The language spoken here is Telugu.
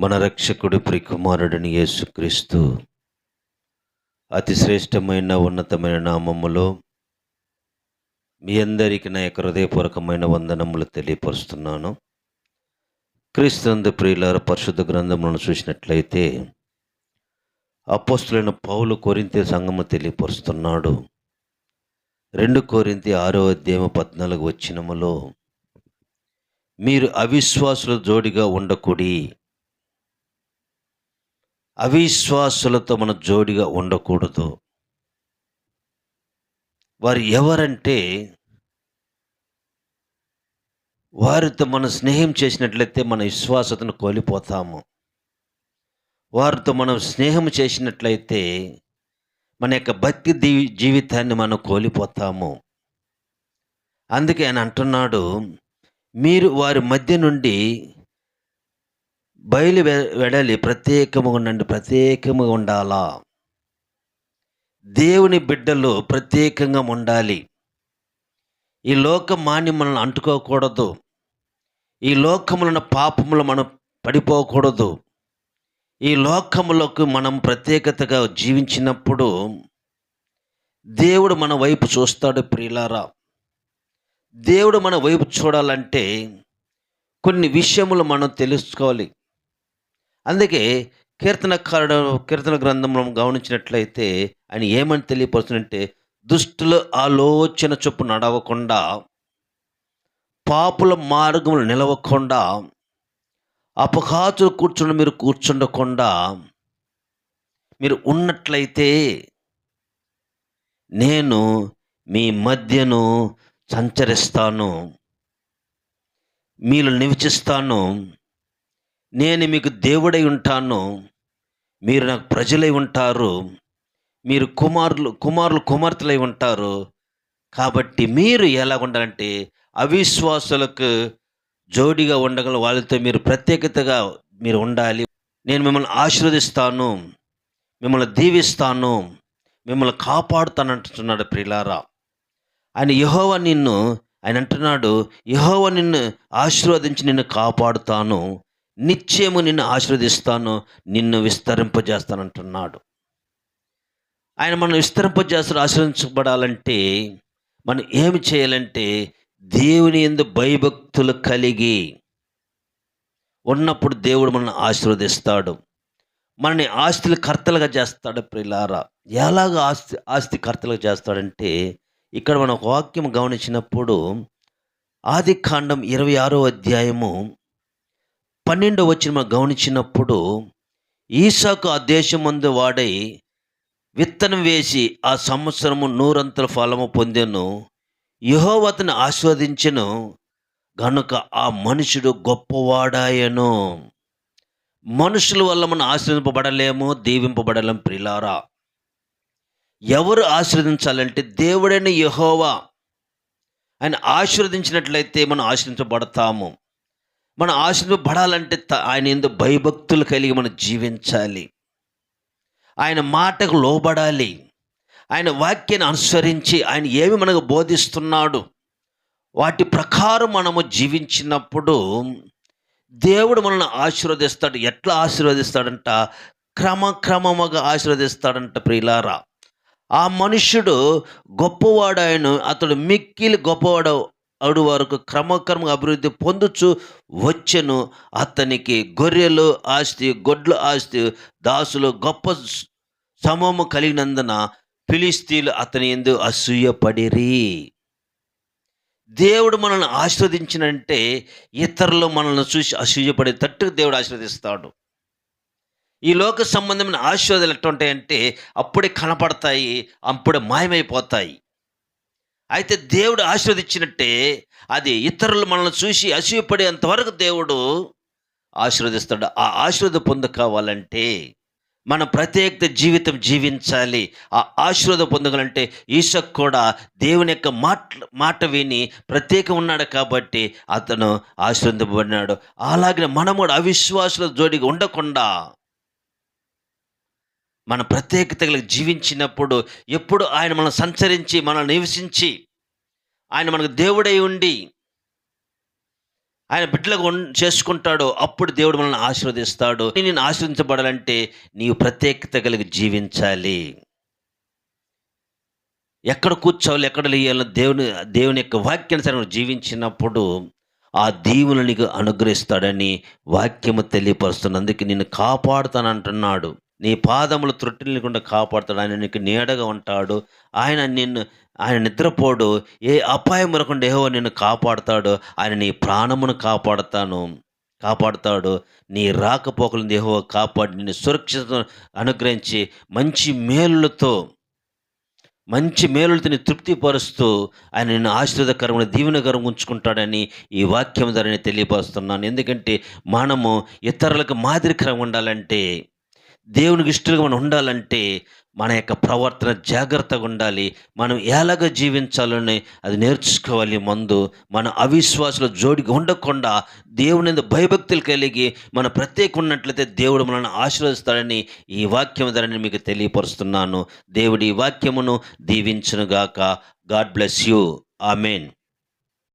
మన రక్షకుడు ప్రికుమారుడిని యేసుక్రీస్తు అతి శ్రేష్టమైన ఉన్నతమైన నామములో మీ అందరికీ నా యొక్క హృదయపూర్వకమైన వందనములు తెలియపరుస్తున్నాను. క్రీస్తునందు ప్రియులార పరిశుద్ధ గ్రంథములను చూసినట్లయితే అపోస్తులైన పౌలు కోరింతే సంఘము తెలియపరుస్తున్నాడు. రెండు కోరింతి ఆరో అధ్యాయం పద్నాలుగు వచ్చినములో మీరు అవిశ్వాసుల జోడిగా ఉండకూడి అవిశ్వాసులతో మన జోడిగా ఉండకూడదు. వారు ఎవరంటే వారితో మనం స్నేహం చేసినట్లయితే మన విశ్వాసతను కోల్పోతాము. వారితో మనం స్నేహం చేసినట్లయితే మన యొక్క భక్తి జీవితాన్ని మనం కోల్పోతాము. అందుకే ఆయన అంటున్నాడు మీరు వారి మధ్య నుండి బయలు వె- వెడలి ప్రత్యేకముగా ఉండండి ప్రత్యేకముగా ఉండాలా? దేవుని బిడ్డలు ప్రత్యేకంగా ఉండాలి. ఈ లోక మాని మనల్ని అంటుకోకూడదు. ఈ లోకములను పాపములు మనం పడిపోకూడదు. ఈ లోకములకు మనం ప్రత్యేకతగా జీవించినప్పుడు దేవుడు మన వైపు చూస్తాడు ప్రియులారా. దేవుడు మన వైపు చూడాలంటే కొన్ని విషయములు మనం తెలుసుకోవాలి. అందుకే కీర్తనకారుడు కీర్తన గ్రంథంలో గమనించినట్లయితే ఆయన ఏమని తెలియపరుచునంటే దుష్టుల ఆలోచన చొప్పు నడవకుండా పాపుల మార్గములు నిలవకుండా అపఘాతులు కూర్చుని మీరు కూర్చుండకుండా మీరు ఉన్నట్లయితే నేను మీ మధ్యను సంచరిస్తాను మీలో నివసిస్తాను నేను మీకు దేవుడై ఉంటాను. మీరు నాకు ప్రజలై ఉంటారు. మీరు కుమారులు కుమారులు కుమార్తెలై ఉంటారు. కాబట్టి మీరు ఎలా ఉండాలంటే అవిశ్వాసులకు జోడిగా ఉండగల వాళ్ళతో మీరు ప్రత్యేకతగా మీరు ఉండాలి. నేను మిమ్మల్ని ఆశీర్వదిస్తాను. మిమ్మల్ని దీవిస్తాను. మిమ్మల్ని కాపాడుతాను అంటున్నాడు ప్రిలారా ఆయన యహోవ నిన్ను ఆయన అంటున్నాడు యహోవ నిన్ను ఆశీర్వదించి నిన్ను కాపాడుతాను. నిత్యము నిన్ను ఆశీర్వదిస్తాను నిన్ను విస్తరింపజేస్తానంటున్నాడు. ఆయన మనం విస్తరింపజేస్తాడు ఆశీర్వదించబడాలంటే మనం ఏమి చేయాలంటే దేవుని ఎందు భయభక్తులు కలిగి ఉన్నప్పుడు దేవుడు మనల్ని ఆశీర్వదిస్తాడు. మనని ఆస్తుల కర్తలుగా చేస్తాడు ప్రిలారా. ఎలాగ ఆస్తి ఆస్తి కర్తలుగా చేస్తాడంటే ఇక్కడ మనం వాక్యం గమనించినప్పుడు ఆది కాండం ఇరవై ఆరో అధ్యాయము పన్నెండో వచ్చిన మనం గమనించినప్పుడు ఈసాకు ఆ దేశం ముందు వాడై విత్తనం వేసి ఆ సంవత్సరము నూరంతల ఫలము పొందెను. యహోవతను ఆస్వాదించను గనుక ఆ మనుషుడు గొప్పవాడాయను. మనుషుల వల్ల మనం ఆశ్రదింపబడలేము దీవింపబడలేం ప్రిలారా. ఎవరు ఆశ్రదించాలంటే దేవుడైన యహోవా. ఆయన ఆశీర్వదించినట్లయితే మనం ఆశ్రదించబడతాము మనం ఆశీర్వపడాలంటే త- ఆయన ఎందు భయభక్తులు కలిగి మనం జీవించాలి. ఆయన మాటకు లోబడాలి. ఆయన వాక్యాన్ని అనుసరించి ఆయన ఏమి మనకు బోధిస్తున్నాడు? వాటి ప్రకారం మనము జీవించినప్పుడు దేవుడు మనల్ని ఆశీర్వదిస్తాడు. ఎట్లా ఆశీర్వదిస్తాడంట? క్రమక్రమముగా ఆశీర్వదిస్తాడంట ప్రియులారా. ఆ మనుష్యుడు గొప్పవాడు ఆయన అతడు మిక్కిలి గొప్పవాడు అడు వరకు క్రమక్రమంగా అభివృద్ధి పొందుచు వచ్చెను. అతనికి గొర్రెలు ఆస్తి గొడ్ల ఆస్తి దాసులు గొప్ప స- సమూహము కలిగినందున ఫిలిస్తీన్లు అతని ఎందు అసూయపడిరి. దేవుడు మనల్ని ఆశీర్వదించినంటే ఇతరులు మనల్ని చూసి అసూయపడేటట్టు దేవుడు ఆశీర్వదిస్తాడు. ఈ లోక సంబంధమైన ఆశీర్వాదాలు ఎట్లా ఉంటాయంటే అప్పుడే కనపడతాయి అప్పుడే మాయమైపోతాయి. అయితే దేవుడు ఆశీర్వదించినట్టే అది ఇతరులు మనల్ని చూసి అసూయపడేంత వరకు దేవుడు ఆశీర్వదిస్తాడు. ఆ ఆశీర్వద పొంద కావాలంటే మన ప్రత్యేక జీవితం జీవించాలి. ఆ ఆశీర్వద పొందగలంటే ఈశక్ కూడా దేవుని యొక్క మాట మాట విని ప్రత్యేకం ఉన్నాడు కాబట్టి అతను ఆశీర్వదింపబడినాడు. అలాగే మనము కూడా అవిశ్వాసుల జోడిగా ఉండకుండా మన ప్రత్యేకత జీవించినప్పుడు ఎప్పుడు ఆయన మనం సంచరించి మనల్ని నివసించి ఆయన మనకు దేవుడై ఉండి ఆయన బిడ్డలకు చేసుకుంటాడో అప్పుడు దేవుడు మనల్ని ఆశీర్వదిస్తాడు. నేను ఆశీర్వదించబడాలంటే నీవు ప్రత్యేకత కలిగి జీవించాలి. ఎక్కడ కూర్చోవాలి ఎక్కడ లేయాలో దేవుని దేవుని యొక్క వాక్యానుసారం జీవించినప్పుడు ఆ దీవులు నీకు అనుగ్రహిస్తాడని వాక్యము తెలియపరుస్తుంది. అందుకే నిన్ను కాపాడుతానంటున్నాడు. నీ పాదములు త్రొట్టిల్లకుండా కాపాడుతాడు. ఆయన నీకు నీడగా ఉంటాడు. ఆయన నిన్ను ఆయన నిద్రపోడు. ఏ అపాయం వరకుండా ఏవో నిన్ను కాపాడుతాడు. ఆయన నీ ప్రాణమును కాపాడుతాను కాపాడుతాడు. నీ రాకపోకలు దేహో కాపాడి నిన్ను సురక్షిత అనుగ్రహించి మంచి మేలులతో మంచి మేలులతో నీ తృప్తిపరుస్తూ ఆయన నిన్ను ఆశీర్వదకరమైన దీవెనకరం ఉంచుకుంటాడని ఈ వాక్యం ద్వారా నేను తెలియపరుస్తున్నాను. ఎందుకంటే మనము ఇతరులకు మాదిరికరంగా ఉండాలంటే దేవునికి ఇష్టలుగా మనం ఉండాలంటే మన యొక్క ప్రవర్తన జాగ్రత్తగా ఉండాలి. మనం ఎలాగ జీవించాలని అది నేర్చుకోవాలి ముందు. మన అవిశ్వాసుల జోడికి ఉండకుండా దేవుని భయభక్తులు కలిగి మన ప్రత్యేక ఉన్నట్లయితే దేవుడు మనల్ని ఆశీర్వదిస్తాడని ఈ వాక్యం ధరని మీకు తెలియపరుస్తున్నాను. దేవుడి ఈ వాక్యమును దీవించునుగాక. God bless you. ఆమెన్.